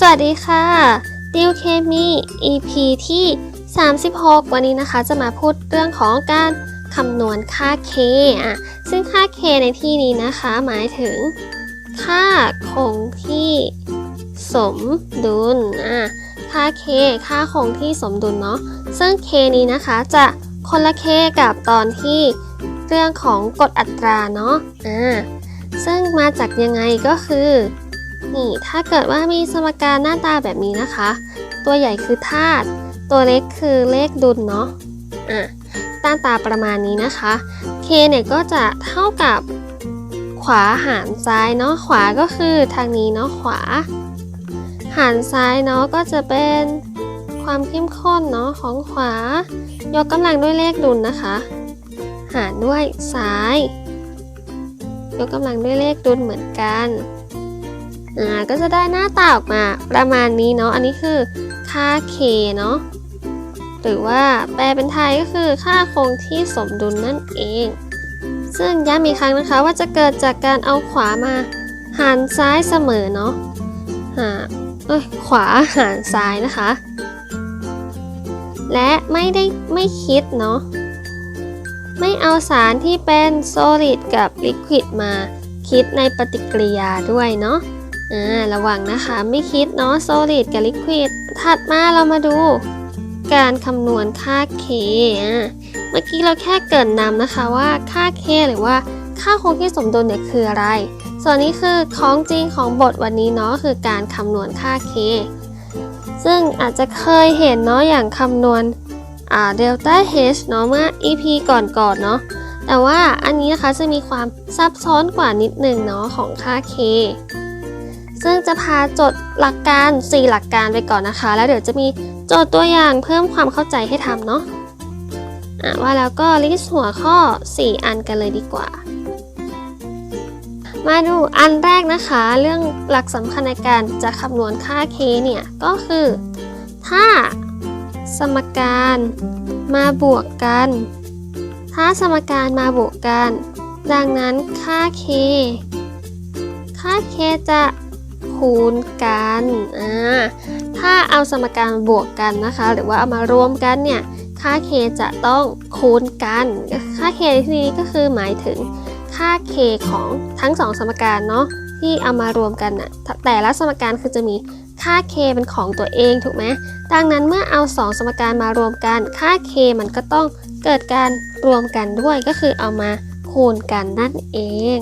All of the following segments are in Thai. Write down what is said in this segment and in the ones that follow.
สวัสดีค่ะติวเคมี EP ที่ 36 วันนี้นะคะจะมาพูดเรื่องของการคำนวณค่า k อะซึ่งค่า k ในที่นี้นะคะ หมายถึง ค่าคงที่สมดุลอะค่า k ค่าคงที่สมดุลเนาะซึ่ง k นี้นะคะจะคนละ k กับตอนที่เรื่องของกฎอัตราเนาะอ่าซึ่งมาจากยังไงก็คือ นี่ถ้าเกิดว่ามีสมการหน้าตาแบบนี้นะคะ ตัวใหญ่คือธาตุตัวเล็กคือเลขดุลเนาะอะหน้าตาประมาณนี้นะคะ k เนี่ยก็จะเท่ากับขวาหารซ้ายเนาะขวาก็คือทางนี้เนาะขวา หารซ้ายเนาะก็จะเป็นความเข้มข้นเนาะของขวา ยกกำลังด้วยเลขดุลนะคะ หารด้วยซ้าย ยกกำลังด้วยเลขดุลเหมือนกัน อ่าก็จะได้หน้าตาออกมาประมาณนี้เนาะอันนี้คือค่า k เนาะหรือว่าแปลเป็นไทยก็คือค่าคงที่สมดุลนั่นเอง ซึ่งย้ำอีกครั้งนะคะว่าจะเกิดจากการเอาขวามาหารซ้ายเสมอเนาะหาเอ้ยขวาหารซ้ายนะคะ และไม่ได้ไม่คิดเนาะไม่เอาสารที่เป็น solid กับ liquid มาคิดในปฏิกิริยาด้วยเนาะ อ่าระวังนะคะไม่คิดเนาะ solid กับ liquid ถัดมาเรามาดูการคำนวณค่า k เมื่อกี้เราแค่เกินนำนะคะว่าค่า k หรือว่าค่าคงที่สมดุลเนี่ยคืออะไร ส่วนนี้คือของจริงของบทวันนี้เนาะคือการคำนวณค่า k ซึ่งอาจจะเคยเห็นเนาะอย่างคำนวณอ่า delta h เนาะเมื่อ ep ก่อนๆเนาะแต่ว่าอันนี้นะคะจะมีความซับซ้อนกว่านิดนึงเนาะของค่า k ซึ่งจะพาจดหลักการ 4 หลักการไปก่อนนะคะ แล้วเดี๋ยวจะมีโจทย์ตัวอย่างเพิ่มความเข้าใจให้ทำเนาะะว่าแล้วก็ลิสต์หัวข้อ 4 อันกันเลยดีกว่า มาดูอันแรกนะคะ เรื่องหลักสำคัญในการจะคำนวณค่า k เนี่ย ก็คือ ถ้าสมการมาบวกกัน ถ้าสมการมาบวกกัน ดังนั้นค่า k ค่า k จะ คูณกันอ่าถ้าเอาสมการบวกกันนะคะ หรือว่าเอามารวมกันเนี่ยค่า k จะต้องคูณกันค่า k ในที่นี้ก็คือหมายถึงค่า k ของทั้งสองสมการเนาะที่เอามารวมกันน่ะแต่ละสมการคือจะมีค่า k เป็นของตัวเองถูกไหมดังนั้นเมื่อเอา 2 สมการมารวมกัน ค่า k มันก็ต้องเกิดการรวมกันด้วยก็คือเอามาคูณกันนั่นเอง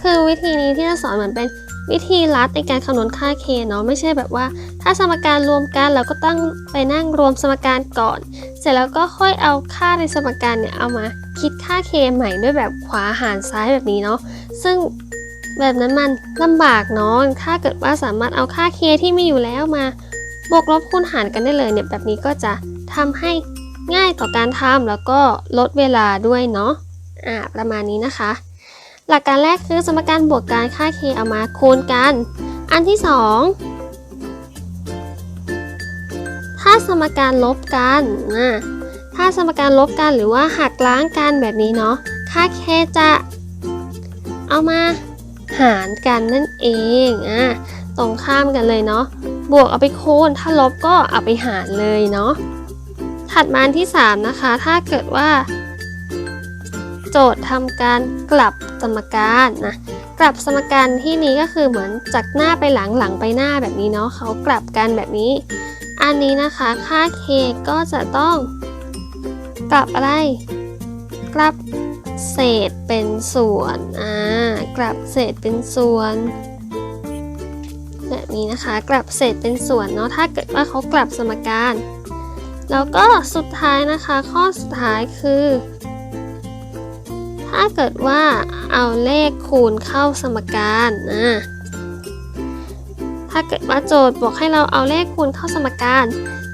คือวิธีนี้ที่จะสอนเหมือนเป็น วิธีลัดในการคำนวณค่า k เนาะไม่ใช่แบบว่า ถ้าสมการรวมกันเราก็ต้องไปนั่งรวมสมการก่อน เสร็จแล้วก็ค่อยเอาค่าในสมการเนี่ยเอามาคิดค่า k ใหม่ด้วยแบบขวาหารซ้ายแบบนี้เนาะซึ่งแบบนั้นมันลำบากเนาะถ้าเกิดว่าสามารถเอาค่า k ที่มีอยู่แล้วมาบวกลบคูณหารกันได้เลยเนี่ยแบบนี้ก็จะทำให้ง่ายต่อการทำแล้วก็ลดเวลาด้วยเนาะอ่าประมาณนี้นะคะ หลักการแรกคือสมการบวกกันค่า k เอามาคูณกัน อันที่ 2 ถ้าสมการลบกันนะถ้าสมการลบกันหรือว่าหักล้างกันแบบนี้เนาะ ค่า k จะเอามาหารกันนั่นเองอะตรงข้ามกันเลยเนาะ บวกเอาไปคูณ ถ้าลบก็เอาไปหารเลยเนาะ ถัดมาที่ 3 นะคะ ถ้าเกิดว่า โจทย์ทำการกลับสมการนะกลับสมการที่นี้ก็คือเหมือนจากหน้าไปหลังหลังไปหน้าแบบนี้เนาะเขากลับกันแบบนี้ อันนี้นะคะค่า k ก็จะต้อง กลับอะไร กลับเศษเป็นส่วนอ่ากลับเศษเป็นส่วนแบบนี้นะคะ กลับเศษเป็นส่วนเนาะถ้าเกิดว่าเขากลับสมการ แล้วก็สุดท้ายนะคะ ข้อสุดท้ายคือ ถ้าเกิดว่าเอาเลขคูณเข้าสมการนะถ้าเกิดว่าโจทย์บอกให้เราเอาเลขคูณเข้าสมการ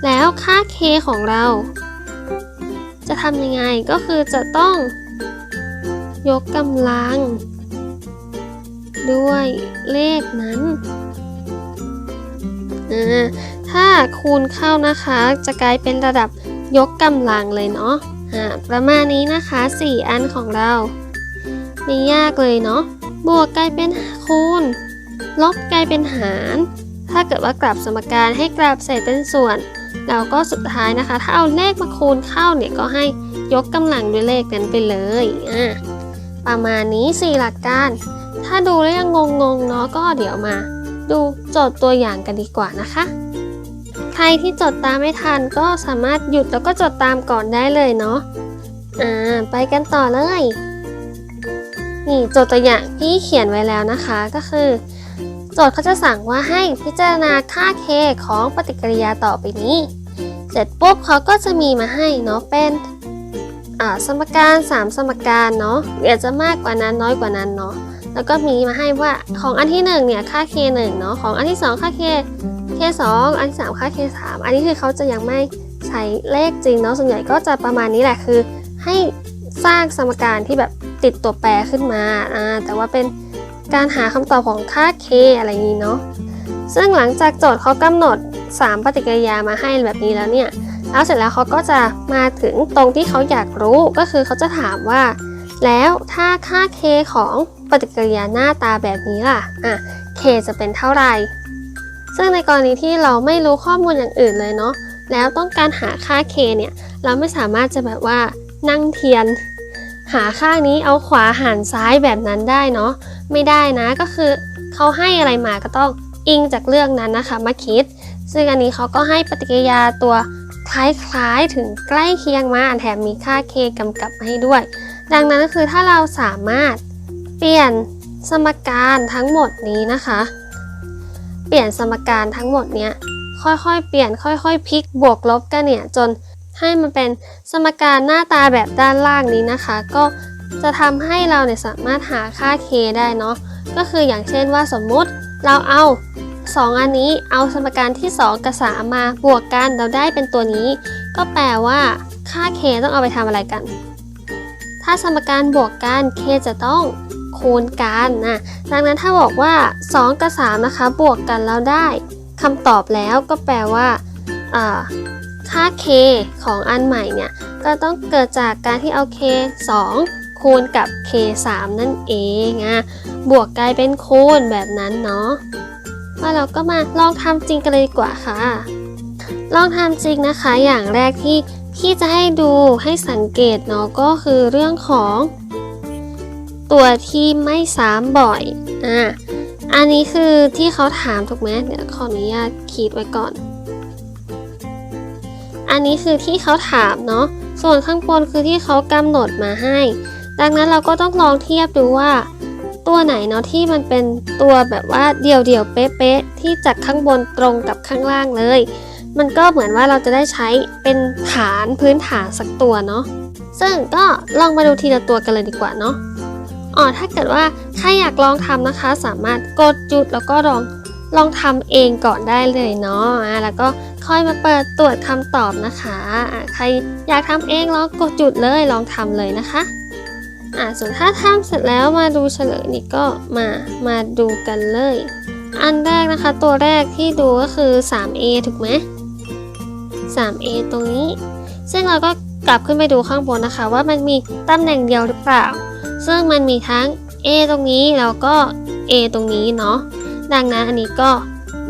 แล้วค่า k ของเรา จะทำยังไงก็คือจะต้อง ยกกำลัง ด้วยเลขนั้นอ่าถ้าคูณเข้านะคะจะกลายเป็นระดับยกกำลังเลยเนาะ ประมาณนี้นะคะ 4 อันของเรา ไม่ยากเลยเนาะ บวกกลายเป็นคูณ ลบกลายเป็นหาร ถ้าเกิดว่ากลับสมการให้กลับเศษเป็นส่วนแล้วก็สุดท้ายนะคะ ถ้าเอาเลขมาคูณเข้าเนี่ยก็ให้ยกกำลังด้วยเลขนั้นไปเลย อะ ประมาณนี้ 4 หลักการ ถ้าดูแล้วยังงงๆเนาะก็เดี๋ยวมา ดูโจทย์ตัวอย่างกันดีกว่านะคะ ครที่จดตามไม่ทันก็สามารถหยุดแล้วก็จดตามก่อนได้เลยเนาะ อ่า ไปกันต่อเลย นี่โจทย์ตัวอย่างที่เขียนไว้แล้วนะคะก็คือ โจทย์เขาจะสั่งว่าให้พิจารณาค่า k ของปฏิกิริยาต่อไปนี้ เสร็จปุ๊บเขาก็จะมีมาให้เนาะเป็นอ่าสมการ 3 สมการเนาะอาจจะมากกว่านั้นน้อยกว่านั้นเนาะ แล้วก็มีมาให้ว่าของอันที่1เนี่ยค่า k 1 เนาะของอันที่ 2 ค่า k k 2 อันที่ 3 ค่า k 3 อันนี้คือเขาจะยังไม่ใช้เลขจริงเนาะส่วนใหญ่ก็จะประมาณนี้แหละคือ ให้สร้างสมการที่แบบติดตัวแปรขึ้นมาอ่าแต่ว่าเป็นการหาคำตอบของค่า k อะไรอย่างนี้เนาะซึ่งหลังจากโจทย์เขากำหนด 3 ปฏิกิริยามาให้แบบนี้แล้วเนี่ยแล้วเสร็จแล้วเขาก็จะมาถึงตรงที่เขาอยากรู้ก็คือเขาจะถามว่า แล้วถ้าค่า k ของ ปฏิกิริยาหน้าตาแบบนี้ล่ะ อะ k จะเป็นเท่าไหร่ ซึ่งในกรณีที่เราไม่รู้ข้อมูลอย่างอื่นเลยเนาะ แล้วต้องการหาค่า k เนี่ย เราไม่สามารถจะแบบว่านั่งเทียน หาค่านี้เอาขวาหารซ้ายแบบนั้นได้เนาะ ไม่ได้นะ ก็คือเขาให้อะไรมาก็ต้องอิงจากเรื่องนั้นนะคะมาคิด ซึ่งอันนี้เขาก็ให้ปฏิกิริยาตัวคล้ายๆถึงใกล้เคียงมาแถมมีค่า k กำกับมาให้ด้วย ดังนั้นก็คือถ้าเราสามารถ เปลี่ยนสมการทั้งหมดนี้นะคะ เปลี่ยนสมการทั้งหมดเนี้ยค่อยๆ เปลี่ยนค่อยๆพลิกบวกลบกันเนี่ยจนให้มันเป็นสมการหน้าตาแบบด้านล่างนี้นะคะ ก็จะทำให้เราเนี่ยสามารถหาค่า k ได้เนาะก็คืออย่างเช่นว่าสมมุติเราเอา 2 อันนี้เอาสมการที่ 2 กับ 3 มาบวกกันเราได้เป็นตัวนี้ ก็แปลว่าค่า k ต้องเอาไปทำอะไรกัน ถ้าสมการบวกกัน k จะต้อง คูณกันนะดังนั้นถ้าบอกว่า 2 กับ 3 นะคะ บวกกันแล้วได้คำตอบแล้วก็แปลว่าค่า k ของอันใหม่เนี่ยก็ต้องเกิดจากการที่เอา k 2 คูณกับ k 3นั่นเองอะบวกกลายเป็นคูณแบบนั้นเนาะว่าเราก็มาลองทำจริงกันเลยดีกว่าค่ะ ลองทำจริงนะคะอย่างแรกที่พี่จะให้ดูให้สังเกตเนาะก็คือเรื่องของ ตัวที่ไม่ซ้ำบ่อย อะ อันนี้คือที่เขาถามถูกไหมเดี๋ยวขออนุญาตขีดไว้ก่อน อันนี้คือที่เขาถามเนาะ ส่วนข้างบนคือที่เขากำหนดมาให้ ดังนั้นเราก็ต้องลองเทียบดูว่า ตัวไหนเนาะที่มันเป็นตัวแบบว่าเดี่ยวเดี่ยวๆเป๊ะๆที่จากข้างบนตรงกับข้างล่างเลย มันก็เหมือนว่าเราจะได้ใช้เป็นฐานพื้นฐานสักตัวเนาะ ซึ่งก็ลองมาดูทีละตัวกันเลยดีกว่าเนาะ อ๋อถ้าเกิดว่าใครอยากลองทำนะคะ สามารถกดจุดแล้วก็ลองลองทำเองก่อนได้เลยเนาะแล้วก็ค่อยมาเปิดตรวจคำตอบนะคะะใครอยากทำเองลองกดจุดเลยลองทำเลยนะคะอะส่วนถ้าทำเสร็จแล้วมาดูเฉลยนี่ก็มามาดูกันเลย อันแรกนะคะ ตัวแรกที่ดูก็คือ 3a ถูกไหม 3a ตรงนี้ ซึ่งเราก็ กลับขึ้นไปดูข้างบนนะคะ ว่ามันมีตำแหน่งเดียวหรือเปล่า ซึ่งมันมีทั้ง a ตรงนี้แล้วก็ a ตรงนี้เนาะดังนั้นอันนี้ก็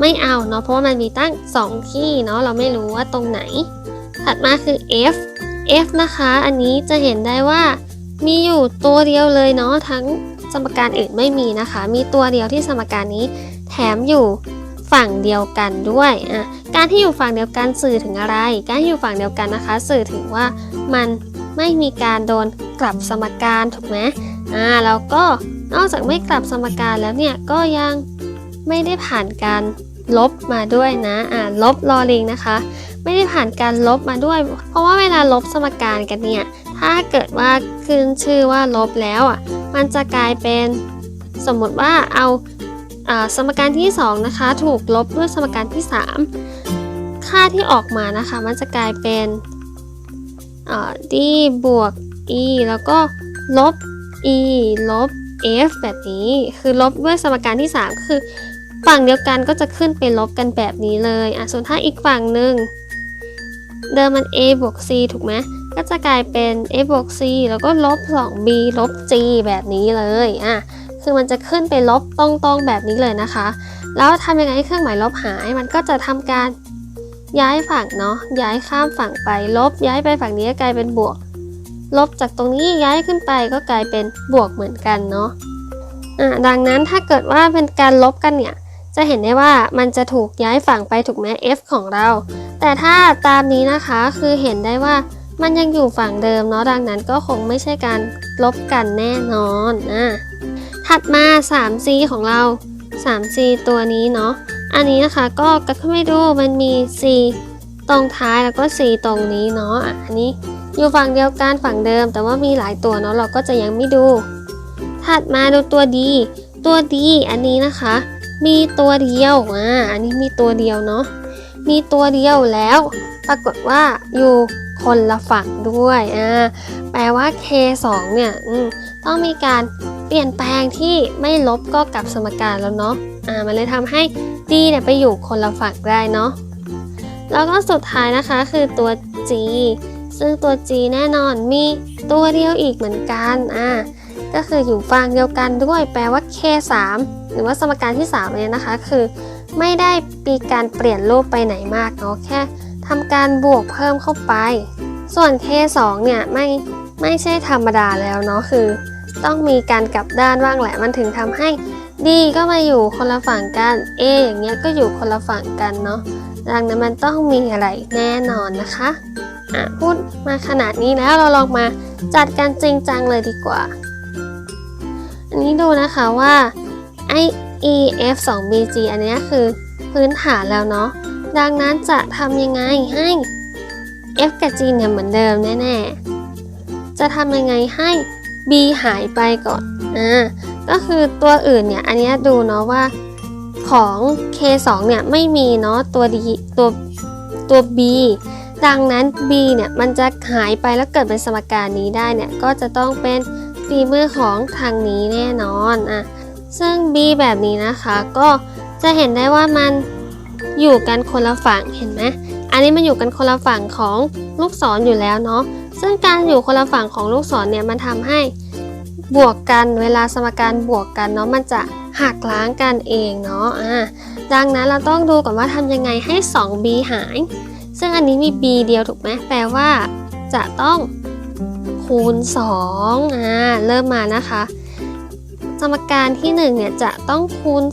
ไม่เอาเนาะเพราะว่ามันมีตั้ง 2 ที่เนาะเราไม่รู้ว่าตรงไหน ถัดมาคือ f f นะคะ อันนี้จะเห็นได้ว่ามีอยู่ตัวเดียวเลยเนาะทั้งสมการอื่นไม่มีนะคะ มีตัวเดียวที่สมการนี้แถมอยู่ ฝั่งเดียวกันด้วยอะการที่อยู่ฝั่งเดียวกันสื่อถึงอะไร การที่อยู่ฝั่งเดียวกันนะคะ สื่อถึงว่ามันไม่มีการโดนกลับสมการถูกไหมอ่าแล้วก็นอกจากไม่กลับสมการแล้วเนี่ยก็ยังไม่ได้ผ่านการลบมาด้วยนะอ่าลบลอลิงนะคะ ไม่ได้ผ่านการลบมาด้วย เพราะว่าเวลาลบสมการกันเนี่ยถ้าเกิดว่าขึ้นชื่อว่าลบแล้วอะมันจะกลายเป็นสมมติว่าเอาอ่า สมการที่ 2 นะคะ ถูกลบด้วยสมการที่ 3 ค่าที่ออกมานะคะ มันจะกลายเป็น d บวก e แล้วก็ลบ e ลบ f แบบนี้ คือลบด้วยสมการที่3ก็คือฝั่งเดียวกันก็จะขึ้นไปลบกันแบบนี้เลยอะส่วนถ้าอีกฝั่งหนึ่งเดิมมัน a บวก c ถูกไหมก็จะกลายเป็น a บวก c แล้วก็ลบ 2b ลบ g แบบนี้เลยอะ คือมันจะขึ้นไปลบตรงๆแบบนี้เลยนะคะ แล้วทำยังไงให้เครื่องหมายลบหาย มันก็จะทำการย้ายฝั่งเนาะ ย้ายข้ามฝั่งไปลบ ย้ายไปฝั่งนี้ก็กลายเป็นบวก ลบจากตรงนี้ย้ายขึ้นไปก็กลายเป็นบวกเหมือนกันเนาะอ่าดังนั้นถ้าเกิดว่าเป็นการลบกันเนี่ย จะเห็นได้ว่ามันจะถูกย้ายฝั่งไปถูกไหม f ของเรา แต่ถ้าตามนี้นะคะคือเห็นได้ว่ามันยังอยู่ฝั่งเดิมเนาะดังนั้นก็คงไม่ใช่การลบกันแน่นอนอะ ถัดมา 3c ของเรา 3c ตัวนี้เนาะ อันนี้นะคะก็กลับขึ้นไปดูมันมี c ตรงท้ายแล้วก็ c ตรงนี้เนาะอะอันนี้อยู่ฝั่งเดียวกันฝั่งเดิม แต่ว่ามีหลายตัวเนาะเราก็จะยังไม่ดู ถัดมาดูตัว d ตัว d อันนี้นะคะ มีตัวเดียว อ่า อันนี้มีตัวเดียวเนาะ มีตัวเดียวแล้ว ปรากฏว่าอยู่คนละฝั่งด้วย อ่า แปลว่า k2 เนี่ย อืม ต้องมีการ เปลี่ยนแปลงที่ไม่ลบก็กลับสมการแล้วเนาะอ่ามันเลยทำให้ d เนี่ยไปอยู่คนละฝั่งได้เนาะแล้วก็สุดท้ายนะคะคือตัว g ซึ่งตัว g แน่นอนมีตัวเดียวอีกเหมือนกันอ่าก็คืออยู่ฝั่งเดียวกันด้วยแปลว่า k3 หรือว่าสมการที่3เนี่ยนะคะ คือ ไม่ได้มีการเปลี่ยนรูปไปไหนมากเนาะแค่ทำการบวกเพิ่มเข้าไป ส่วน k2 เนี่ยไม่ไม่ใช่ธรรมดาแล้วเนาะคือ ต้องมีการกลับด้านบ้างแหละมันถึงทำให้ d ก็มาอยู่คนละฝั่งกัน a อย่างเงี้ยก็อยู่คนละฝั่งกันเนาะดังนั้นมันต้องมีอะไรแน่นอนนะคะอะพูดมาขนาดนี้แล้วเราลองมาจัดกันจริงจังเลยดีกว่า อันนี้ดูนะคะว่าไอ e f 2 b g อันนี้คือพื้นฐานแล้วเนาะดังนั้นจะทำยังไงให้ f กับ g เนี่ยเหมือนเดิมแน่ๆจะทำยังไงให้ b หายไปก่อนอ่าก็คือตัวอื่นเนี่ยอันนี้ดูเนาะว่าของ k2 เนี่ยไม่มีเนาะตัว d ตัวตัว b ดังนั้น b เนี่ยมันจะหายไปแล้วเกิดเป็นสมการนี้ได้เนี่ยก็จะต้องเป็นฝีมือของทางนี้แน่นอนอะซึ่ง b แบบนี้นะคะก็จะเห็นได้ว่ามันอยู่กันคนละฝั่งเห็นไหมอันนี้มันอยู่กันคนละฝั่งของลูกศรออยู่แล้วเนาะ ซึ่งการอยู่คนละฝั่งของลูกศรเนี่ยมันทำให้บวกกันเวลาสมการบวกกันเนาะมันจะหักล้างกันเองเนาะอ่าดังนั้นเราต้องดูก่อนว่าทำยังไงให้ 2b หาย ซึ่งอันนี้มี b เดียวถูกไหมแปลว่า จะต้องคูณ2อ่าเริ่มมานะคะ สมการที่1เนี่ยจะต้องคูณ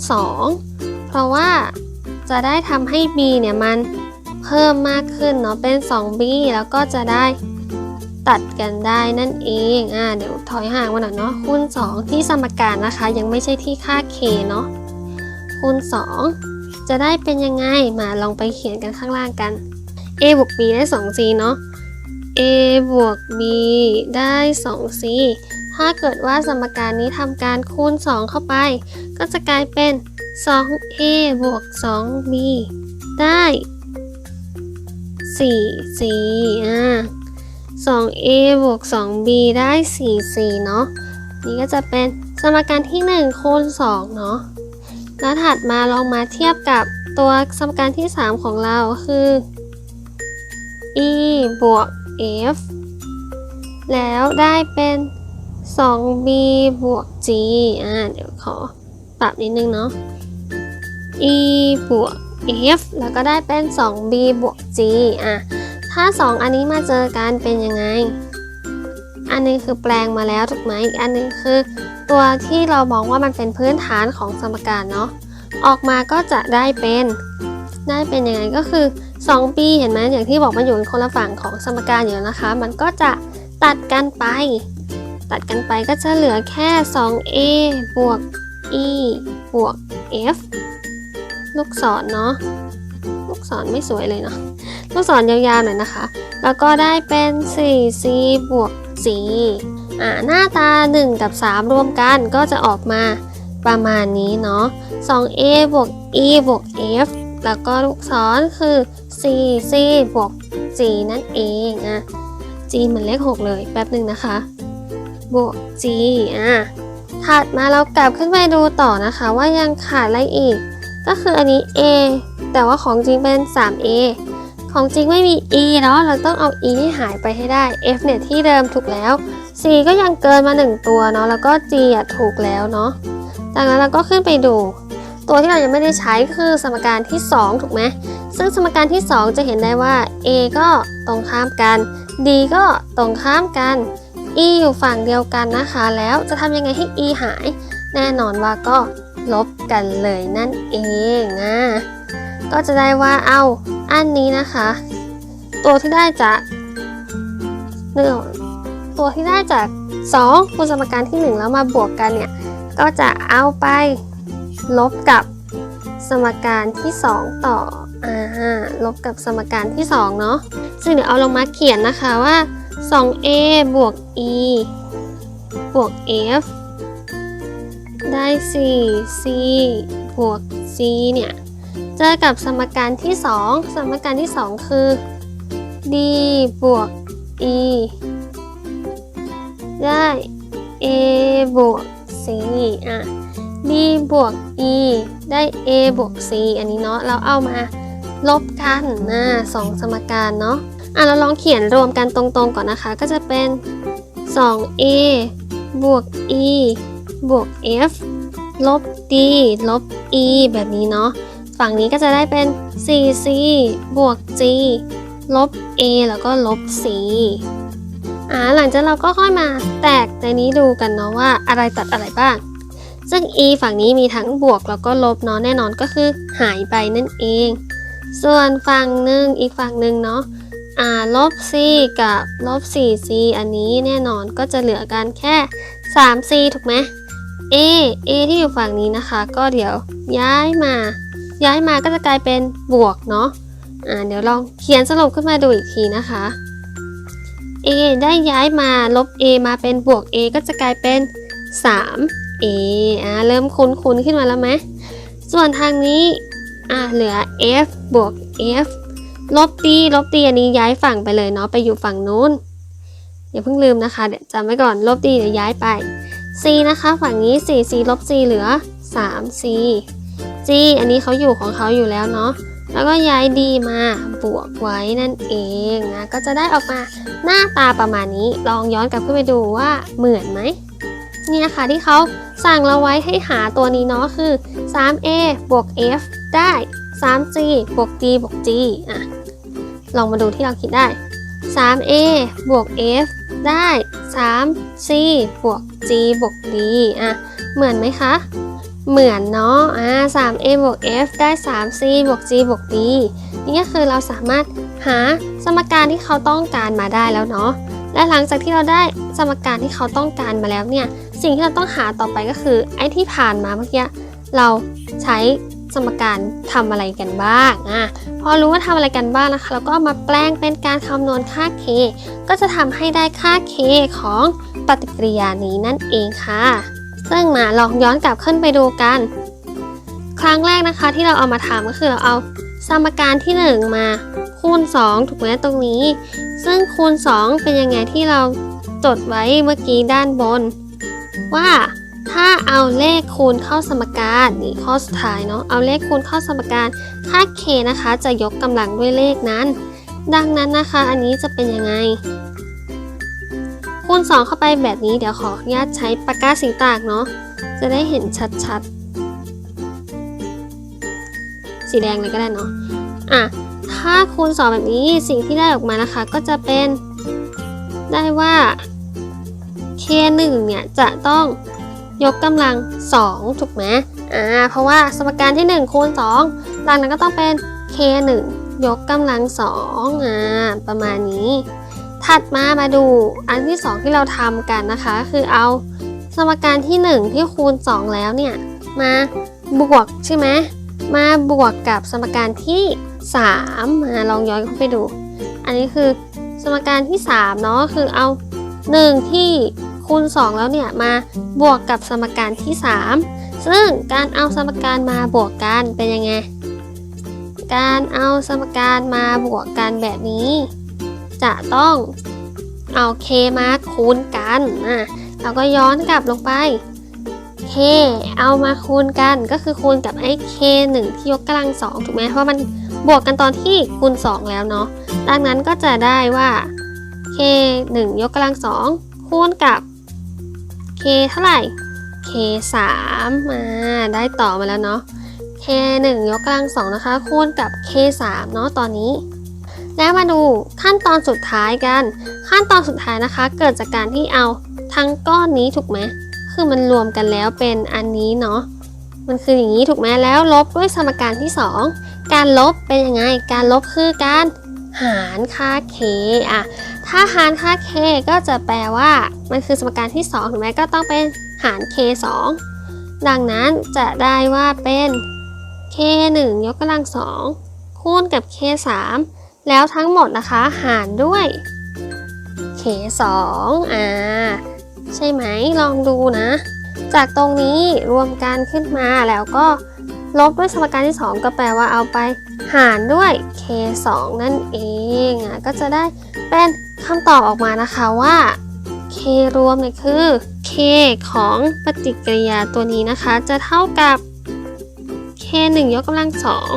2 เพราะว่าจะได้ทำให้ b เนี่ยมันเพิ่มมากขึ้นเนาะเป็น 2b แล้วก็จะได้ ตัดกันได้นั่นเองอ่าเดี๋ยวถอยห่างมาหน่อยเนาะคูณ 2 ที่สมการนะคะ ยังไม่ใช่ที่ค่า k เนาะคูณ 2 จะได้เป็นยังไงมาลองไปเขียนกันข้างล่างกัน a บวก b ได้ 2c เนาะ a บวก b ได้ 2c ถ้าเกิดว่าสมการนี้ทำการคูณ 2 เข้าไป ก็จะกลายเป็น 2a บวก 2b ได้ 4c อ่า 2a บวก 2b ได้ 4c เนาะ นี่ก็จะเป็นสมการที่ 1 คูณ 2 เนาะ แล้วถัดมาลองมาเทียบกับตัวสมการที่ 3 ของเราคือ e บวก f แล้วได้เป็น 2b บวก g อ่า เดี๋ยวขอปรับนิดนึงเนาะ e บวก f แล้วก็ได้เป็น 2b บวก g อะ ถ้า 2 อันนี้มาเจอกันเป็นยังไง อันนึงคือแปลงมาแล้วถูกไหมอีกอันนึงคือ ตัวที่เรามองว่ามันเป็นพื้นฐานของสมการเนาะออกมาก็จะได้เป็น ได้เป็นยังไงก็คือ 2 ปีเห็นไหมอย่างที่บอกมันอยู่คนละฝั่งของสมการอยู่นะคะ มันก็จะตัดกันไป ตัดกันไปก็จะเหลือแค่ 2a บวก e บวก f ลูกศรเนาะ ลูกศรไม่สวยเลยเนาะ ลูกศรยาวๆหน่อยนะคะ แล้วก็ได้เป็น 4c บวก g อ่าหน้าตา 1 กับ 3 รวมกันก็จะออกมาประมาณนี้เนาะ 2a บวก e บวก f แล้วก็ลูกศรคือ 4c บวก g นั่นเองอะ g เหมือนเลข 6 เลยแป๊บหนึ่งนะคะ บวก g อะถัดมาเรากลับขึ้นไปดูต่อนะคะว่ายังขาดอะไรอีก ก็คืออันนี้ a แต่ว่าของจริงเป็น 3a ของจริงไม่มี e เนาะ เราต้องเอา e ที่หายไปให้ได้ f เนี่ยที่เดิมถูกแล้ว c ก็ยังเกินมา 1 ตัวเนาะ แล้วก็ g อะถูกแล้วเนาะดังนั้นเราก็ขึ้นไปดู ตัวที่เรายังไม่ได้ใช้คือสมการที่ 2 ถูกไหม ซึ่งสมการที่ 2 จะเห็นได้ว่า a ก็ตรงข้ามกัน d ก็ตรงข้ามกัน e อยู่ฝั่งเดียวกันนะคะ แล้วจะทำยังไงให้ e หาย แน่นอนว่าก็ลบกันเลยนั่นเองนะก็จะได้ว่าเอา อันนี้นะคะ ตัวที่ได้จากเนื่งตัวที่ได้จาก2คูณสมการที่ 1 แล้วมาบวกกันเนี่ย ก็จะเอาไปลบกับสมการที่ 2 ต่ออ่าลบกับสมการที่ 2 เนาะซึ่งเดี๋ยวเอาลงมาเขียนนะคะว่า 2a บวก e บวก f ได้ 4c บวก c เนี่ย เจอกับสมการที่ 2 สมการที่ 2 คือ d บวก e ได้ a บวก c อะ d บวก e ได้ a บวก c อันนี้เนาะ เราเอามาลบกันนะสองสมการเนาะ อะ เราลองเขียนรวมกันตรงๆก่อนนะคะ ก็จะเป็น 2a บวก e บวก f ลบ d ลบ e แบบนี้เนาะ ฝั่งนี้ก็จะได้เป็น 4c บวก g ลบ a แล้วก็ลบ c อ่าหลังจากเราก็ค่อยมาแตกในนี้ดูกันเนาะว่าอะไรตัดอะไรบ้าง ซึ่ง e ฝั่งนี้มีทั้งบวกแล้วก็ลบเนาะแน่นอนก็คือหายไปนั่นเอง ส่วนฝั่งหนึ่งอีกฝั่งหนึ่งเนาะอ่าลบ c กับลบ 4c อันนี้แน่นอนก็จะเหลือกันแค่ 3c ถูกไหม a a ที่อยู่ฝั่งนี้นะคะ ก็เดี๋ยวย้ายมา ย้ายมาก็จะกลายเป็นบวกเนาะอ่าเดี๋ยวลองเขียนสรุปขึ้นมาดูอีกทีนะคะ a ได้ย้ายมาลบ a มาเป็นบวก a ก็จะกลายเป็น 3a อ่าเริ่มคุ้นๆขึ้นมาแล้วไหมส่วนทางนี้อ่าเหลือ f บวก f ลบ d ลบ d อันนี้ย้ายฝั่งไปเลยเนาะไปอยู่ฝั่งนู้นอย่าเพิ่งลืมนะคะเดี๋ยวจำไว้ก่อนลบ d เดี๋ยวย้ายไป c นะคะ ฝั่งนี้ 4c ลบ c เหลือ 3c g อันนี้เขาอยู่ของเขาอยู่แล้วเนาะแล้วก็ย้าย d มาบวกไว้นั่นเองนะก็จะได้ออกมาหน้าตาประมาณนี้ ลองย้อนกลับขึ้นไปดูว่าเหมือนไหมเนี่นะคะที่เขาสั่งเราไว้ให้หาตัวนี้เนาะคือ 3a บวก f ได้ 3g บวก d บวก g อะลองมาดูที่เราคิดได้ 3a บวก f ได้ 3c บวก g บวก d อะเหมือนไหมคะ เหมือนเนาะอ่า 3a บวก f ได้ 3c บวก g บวก d นี่ก็คือเราสามารถหาสมการที่เขาต้องการมาได้แล้วเนาะ และหลังจากที่เราได้สมการที่เขาต้องการมาแล้วเนี่ย สิ่งที่เราต้องหาต่อไปก็คือไอ้ที่ผ่านมาเมื่อกี้เราใช้สมการทำอะไรกันบ้างอะพอรู้ว่าทำอะไรกันบ้างนะคะ เราก็ามาแปลงเป็นการคำนวณค่า k ก็จะทำให้ได้ค่า k ของปฏิกิริยานี้นั่นเองค่ะ ซึ่งมาลองย้อนกลับขึ้นไปดูกัน ครั้งแรกนะคะที่เราเอามาทำก็คือเราเอาสมการที่ 1 มาคูณ 2 ถูกไหมตรงนี้ ซึ่งคูณ 2 เป็นยังไงที่เราจดไว้เมื่อกี้ด้านบน ว่าถ้าเอาเลขคูณเข้าสมการนี่ข้อสุดท้ายเนาะเอาเลขคูณเข้าสมการค่า k นะคะ จะยกกำลังด้วยเลขนั้น ดังนั้นนะคะ อันนี้จะเป็นยังไง คูณ 2 เข้าไปแบบนี้เดี๋ยวขออนุญาตใช้ปากกาสีตากเนาะจะได้เห็นชัดๆ สีแดงเลยก็ได้เนาะอะถ้าคูณ 2 แบบนี้สิ่งที่ได้ออกมานะคะ ก็จะเป็นได้ว่า k 1 เนี่ยจะต้องยกกำลัง 2 ถูกไหมอ่าเพราะว่าสมการที่ 1 คูณ2ดังนั้นก็ต้องเป็น k 1 ยกกำลัง2อ่าประมาณนี้ ถัดมามาดูอันที่ 2 ที่เราทำกันนะคะ คือเอาสมการที่ 1 ที่คูณ 2 แล้วเนี่ย มาบวกใช่ไหมมาบวกกับสมการที่ 3 มาลองย้อนเข้าไปดู อันนี้คือสมการที่3เนาะคือเอา 1 ที่คูณ 2 แล้วเนี่ยมาบวกกับสมการที่ 3 ซึ่งการเอาสมการมาบวกกันเป็นยังไง การเอาสมการมาบวกกันแบบนี้ จะต้องเอา k มาคูณกันอะเราก็ย้อนกลับลงไป k เอามาคูณกันก็คือคูณกับไอ้ k 1ที่ยกกำลังสองถูกไหมเพราะมันบวกกันตอนที่คูณ 2 แล้วเนาะดังนั้นก็จะได้ว่า k 1ยกกำลังสองคูณกับ k เท่าไหร่ k 3มาได้ต่อมาแล้วเนาะ k 1ยกกำลังสองนะคะ คูณกับ k 3เนาะตอนนี้ แล้วมาดูขั้นตอนสุดท้ายกัน ขั้นตอนสุดท้ายนะคะ เกิดจากการที่เอาทั้งก้อนนี้ถูกไหมคือมันรวมกันแล้วเป็นอันนี้เนาะมันคืออย่างนี้ถูกไหมแล้วลบด้วยสมการที่ 2 การลบเป็นยังไง การลบคือการหารค่า k อะถ้าหารค่า k ก็จะแปลว่า มันคือสมการที่ 2 ถูกไหมก็ต้องเป็นหาร k 2 ดังนั้นจะได้ว่าเป็น k 1ยกกำลังสองคูณกับ k 3 แล้วทั้งหมดนะคะหารด้วย k 2อ่าใช่ไหมลองดูนะ จากตรงนี้รวมกันขึ้นมาแล้วก็ลบด้วยสมการที่ 2 ก็แปลว่าเอาไปหารด้วย k 2 นั่นเองอะก็จะได้เป็นคำตอบออกมานะคะว่า k รวมเนี่ยคือ k ของปฏิกิริยาตัวนี้นะคะ จะเท่ากับ k 1ยกกำลังสอง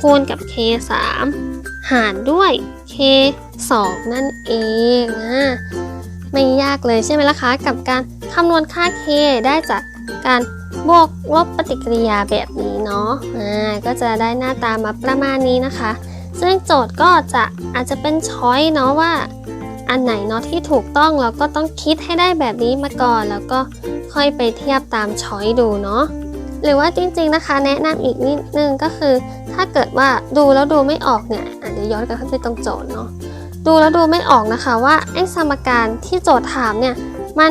คูณกับ k 3 หารด้วย k 2นั่นเองอะไม่ยากเลยใช่ไหมล่ะคะ กับการคำนวณค่า k ได้จากการบวกลบปฏิกิริยาแบบนี้เนาะอ่าก็จะได้หน้าตามาประมาณนี้นะคะ ซึ่งโจทย์ก็จะอาจจะเป็นช้อยเนาะว่า อันไหนเนาะที่ถูกต้องเราก็ต้องคิดให้ได้แบบนี้มาก่อน แล้วก็ค่อยไปเทียบตามช้อยดูเนาะหรือว่าจริงๆนะคะ แนะนำอีกนิดนึงก็คือ ถ้าเกิดว่าดูแล้วดูไม่ออกเนี่ยอะเดี๋ยวย้อนกลับไปตรงโจทย์เนาะดูแล้วดูไม่ออกนะคะว่าไอ้สมการที่โจทย์ถามเนี่ยมัน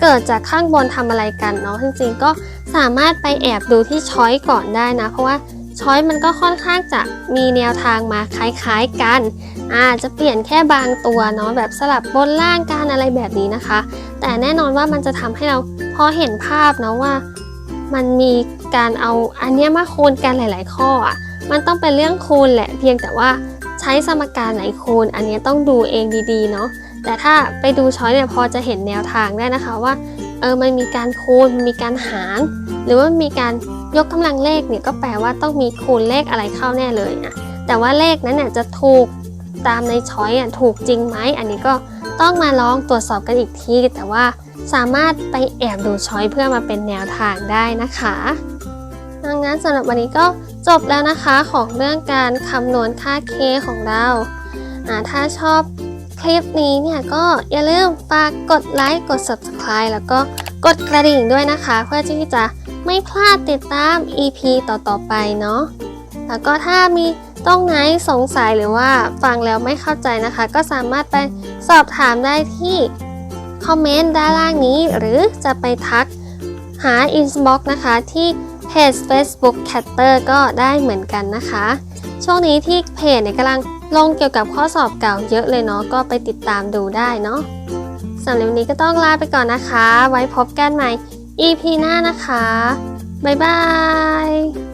เกิดจากข้างบนทำอะไรกันเนาะจริงๆก็สามารถไปแอบดูที่ช้อยก่อนได้นะ เพราะว่าช้อยมันก็ค่อนข้างจะมีแนวทางมาคล้ายๆกันอาจจะเปลี่ยนแค่บางตัวเนาะแบบสลับบนล่างการอะไรแบบนี้นะคะ แต่แน่นอนว่ามันจะทำให้เราพอเห็นภาพนะว่า มันมีการเอาอันเนี้ยมาคูณกันหลาย ๆ ข้ออะ มันต้องเป็นเรื่องคูณแหละ เพียงแต่ว่าใช้สมการไหนคูณ อันนี้ต้องดูเองดีๆเนาะแต่ถ้าไปดูช้อยเนี่ยพอจะเห็นแนวทางได้นะคะว่าเออมันมีการคูณมีการหาร หรือว่ามีการยกกำลังเลขเนี่ยก็แปลว่าต้องมีคูณเลขอะไรเข้าแน่เลยอะแต่ว่าเลขนั้นเนี่ยจะถูกตามในช้อยอะถูกจริงไหมอันนี้ก็ต้องมาลองตรวจสอบกันอีกที แต่ว่าสามารถไปแอบดูช้อยเพื่อมาเป็นแนวทางได้นะคะ ดังนั้นสำหรับวันนี้ก็ จบแล้วนะคะของเรื่องการคำนวณค่า k ของเราถ้าชอบคลิปนี้เนี่ยก็อย่าลืมฝากกดไลค์กด subscribe แล้วก็กดกระดิ่งด้วยนะคะ เพื่อที่จะไม่พลาดติดตาม EP ต่อๆไปเนาะแล้วก็ถ้ามีตรงไหนสงสัยหรือว่าฟังแล้วไม่เข้าใจนะคะ ก็สามารถไปสอบถามได้ที่คอมเมนต์ด้านล่างนี้ หรือจะไปทักหา inbox นะคะที่ เพจ Facebook Catter ก็ได้เหมือนกันนะคะ ช่วงนี้ที่เพจเนี่ยกำลังลงเกี่ยวกับข้อสอบเก่าเยอะเลยเนาะก็ไปติดตามดูได้เนาะสำหรับวันนี้ก็ต้องลาไปก่อนนะคะ ไว้พบกันใหม่ EP หน้านะคะ บ๊ายบาย